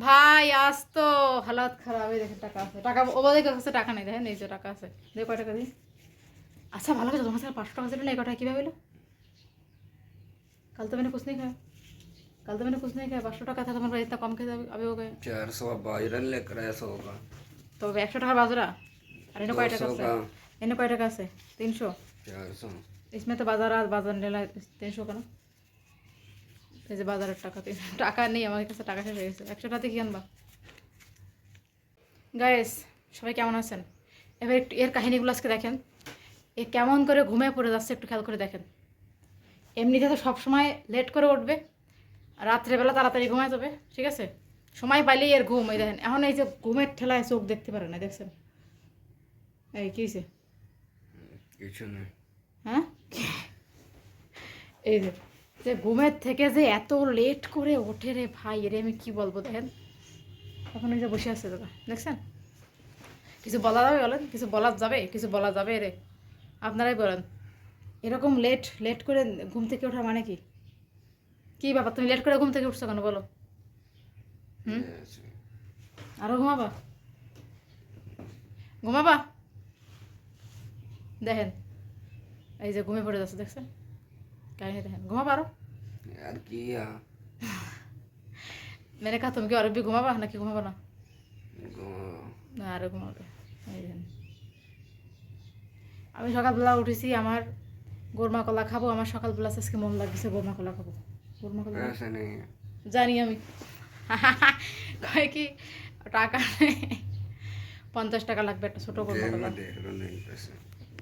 ভাই আজ তো হালাত খারাপ এই দেখেন টাকা আছে টাকা ওবাদের কাছে টাকা নেই দেখেন এই যে টাকা আছে দেখো কয় টাকা দিই আচ্ছা ভালো কাছে তোমার সাথে পাঁচশো টাকা ছিল না এই কটা কীভাবে এলো কাল তো मैंने कुछ नहीं खाया कल तो मैंने कुछ नहीं खाया पाँच টাকা था तुम्हारे इतना कम कैसे अभी हो गए चार सौ बाजरा लेकर ऐसा होगा तो একশো টাকার বাজরা আর এনে কয় টাকা আছে এনে কয় টাকা আছে তিনশো চারশো इसमें तो बाज़ार आज बाज़ार लेना तीन सौ का ना এই যে বাজারের টাকা তিন টাকা নেই আমার কাছে টাকা শেষ হয়ে গেছে। একশো টাকাতে কি আনবা? গায়েস সবাই কেমন আছেন? এবার একটু এর কাহিনিগুলো আজকে দেখেন। এ কেমন করে ঘুমে পড়ে যাচ্ছে একটু খেয়াল করে দেখেন। এমনিতে তো সবসময় লেট করে উঠবে আর রাত্রেবেলা তাড়াতাড়ি ঘুমায় যাবে ঠিক আছে? সময় পাইলেই এর ঘুম এই দেখেন। এখন এই যে ঘুমের ঠেলায় চোখ দেখতে পারে না দেখছেন? এই কী হয়েছে কিছু নেই। হ্যাঁ? এই যে যে ঘুমের থেকে যে এত লেট করে ওঠে রে ভাই রে আমি কি বলব দেখেন? এখন ওই যে বসে আছে দাদা, দেখছেন? কিছু বলা যাবে বলেন? কিছু বলা যাবে? কিছু বলা যাবে রে? আপনারাই বলেন। এরকম লেট লেট করে ঘুম থেকে ওঠা মানে কি? কি বাবা তুমি লেট করে ঘুম থেকে উঠছো কেন বলো? হুম? ऐसे। আরও ঘুমাবা? ঘুমাবা? দেখেন, এই যে ঘুমে পড়ে যাচ্ছে, দেখছেন? কাহিনী দেখেন ঘুমাবা আরো यार किया মেরে কা তুমি কি আরো বি ঘুমাবা নাকি ঘুমাবা না गो- না আরো ঘুমাবে এই দেখেন আমি সকালবেলা উঠেছি আমার গোরমা কলা খাবো আমার সকালবেলা আজকে মন লাগছে গোরমা কলা খাবো গোরমা কলা ऐसा नहीं है জানি আমি কয় কি টাকা নেই পঞ্চাশ টাকা লাগবে একটা ছোটো গোরমা जेब কলা में देख लो नहीं पैसे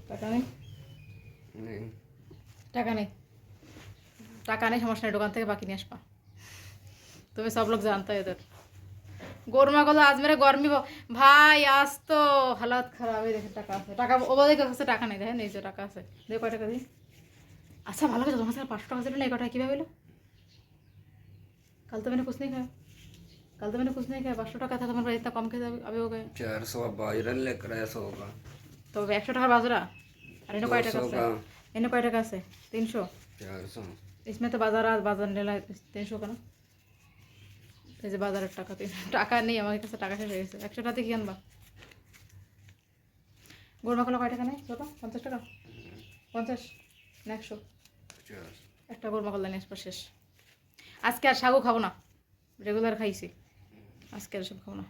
টাকা নেই नहीं টাকা নেই টাকা নেই সমস্যা নেই দোকান থেকে বাকি নিয়ে আসবা তুমি সব লোক জানতো এদের গরমা গলো আজ মেরে গরমি ভাই আজ তো হালাত খারাপ এই দেখেন টাকা আছে টাকা ওবাদের কাছে টাকা নেই দেখেন এই যে টাকা আছে দেখো কয় টাকা দিই আচ্ছা ভালো কথা তোমার সাথে পাঁচশো টাকা ছিল না এই কটা কীভাবে এলো কাল তো मैंने कुछ नहीं खाया कल तो मैंने कुछ नहीं खाया पाँच टाका था तो मेरे इतना कम कैसे अभी हो गए चार सौ बाजरा लेकर ऐसा होगा तो একশো টাকার বাজরা আর এনে কয় টাকা আছে এনে কয় টাকা আছে তিনশো চারশো इसमें तो बाजार आज बाजार নেলা তিনশো কেন এই যে বাজারের টাকা তিন টাকা নেই আমার কাছে টাকা শেষ হয়ে গেছে একশো টাকাতে কি আনবা গোরমা কলা কয় টাকা নেই ছোটো পঞ্চাশ টাকা পঞ্চাশ না একশো पचास একটা গোরমা কলা নিয়ে আসবো শেষ আজকে আর শাগও খাবো না রেগুলার খাইছি আজকে আর সব খাবো না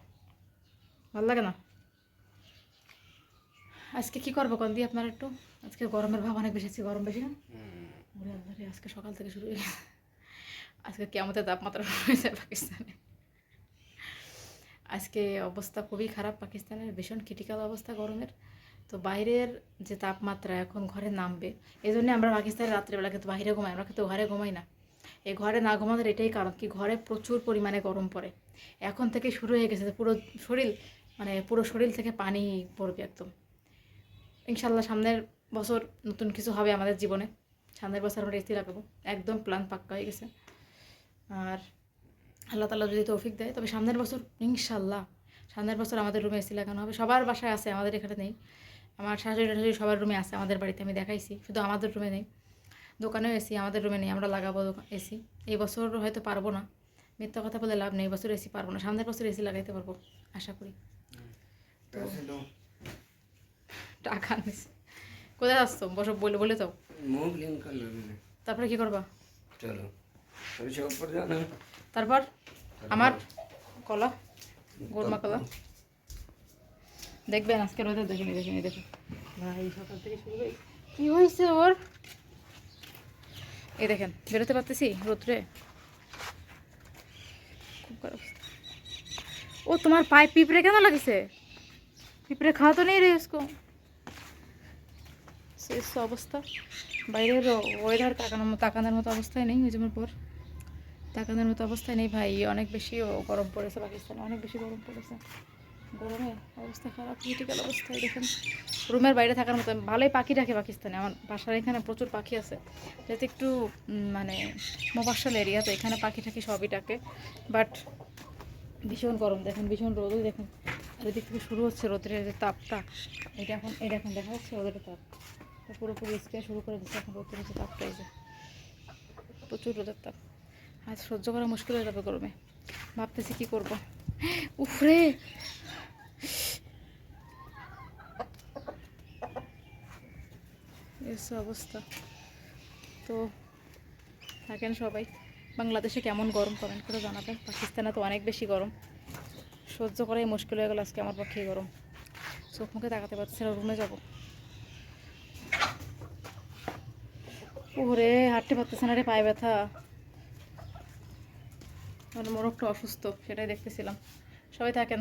ভালো লাগে না আজকে কি করবো কন দিয়ে আপনার একটু আজকে গরমের ভাব অনেক বেশি আছে গরম বেশি না हम्म, ওরে আল্লাহ রে, আজকে সকাল থেকে শুরু হয়ে গেছে। আজকে কেমতের তাপমাত্রা হয়েছে পাকিস্তানে। আজকে অবস্থা খুবই খারাপ পাকিস্তানের ভীষণ ক্রিটিক্যাল অবস্থা গরমের। তো বাইরের যে তাপমাত্রা এখন ঘরে নামবে এই জন্যে আমরা পাকিস্তানের রাত্রেবেলা কিন্তু বাইরে ঘুমাই আমরা কিন্তু ঘরে ঘুমাই না। এই ঘরে না ঘুমানোর এটাই কারণ কি ঘরে প্রচুর পরিমাণে গরম পড়ে। এখন থেকে শুরু হয়ে গেছে পুরো শরীর মানে পুরো শরীর থেকে পানি পড়বে একদম। ইনশাল্লাহ সামনের বছর নতুন কিছু হবে আমাদের জীবনে। সামনের বছর আমরা এসি লাগাবো একদম প্ল্যান পাক্কা হয়ে গেছে। আর আল্লাহ তাল্লাহ যদি তৌফিক দেয় তবে সামনের বছর ইনশাল্লাহ সামনের বছর আমাদের রুমে এসি লাগানো হবে। সবার বাসায় আছে আমাদের এখানে নেই। আমার শাশুড়ি শাশুড়ি সবার রুমে আছে আমাদের বাড়িতে আমি দেখাইছি। শুধু আমাদের রুমে নেই। দোকানেও এসি আমাদের রুমে নেই। আমরা লাগাবো এসি এই বছর হয়তো পারব না। মিথ্যা কথা বলে লাভ নেই বছর এসি পারব না। সামনের বছর এসি লাগাইতে পারব আশা করি। তো টাকা নিয়েছি কোথায় আসতো বসো বলে বলে তো তারপরে কি করবা? চলো। সব পর জানো তারপর আমার কলা গোরমা কলা। দেখবেন আজকে রোদে দেখিনি দেখিনি দেখো ভাই সকাল থেকে শুরু কি হয়েছে ওর? এই দেখেন বেরোতে পারতেছি রোদ্রে? খুব ও তোমার পায়ে পিঁপড়ে কেন লাগেছে? পিঁপড়ে খাওয়া তো নেই রে অবস্থা। বাইরের ওয়েদার তাকানোর মতো তাকানোর মতো অবস্থায় নেই, নিজমের পর। তাকানোর মতো অবস্থায় নেই ভাই, অনেক বেশি গরম পড়েছে পাকিস্তানে, অনেক বেশি গরম পড়েছে। গরমে অবস্থা খারাপ ক্রিটিক্যাল অবস্থায় দেখেন। রুমের বাইরে থাকার মতো, ভালোই পাখি রাখে পাকিস্তানে। আমার বাসার এখানে প্রচুর পাখি আছে। যাতে একটু মানে মোবাসাল এরিয়া তো এখানে পাখি টাখি সবই ডাকে। বাট ভীষণ গরম দেখেন, ভীষণ রোদও দেখেন। আর এদিক থেকে শুরু হচ্ছে রোদের যে তাপটা, এটা এখন এটা এখন দেখা যাচ্ছে রোদের তাপ। পুরোপুরি স্প্রে শুরু করে দিচ্ছে, এখন রোদের যে তাপটা এই যে প্রচুর রোদের তাপ। আজ সহ্য করা মুশকিল হয়ে যাবে গরমে। ভাবতেছি কি করব। উফরে! অবস্থা। তো থাকেন সবাই। বাংলাদেশে কেমন গরম কমেন্ট করে জানাবেন। পাকিস্তানে তো অনেক বেশি গরম। সহ্য করাই মুশকিল হয়ে গেল আজকে আমার পক্ষে এই গরম। চোখ মুখে তাকাতে পারছি না, রুমে যাব। ওরে হাঁটতে পারতেছে না রে পায়ে ব্যথা। আমার মোরগটা অসুস্থ সেটাই দেখতেছিলাম। সবাই থাকেন।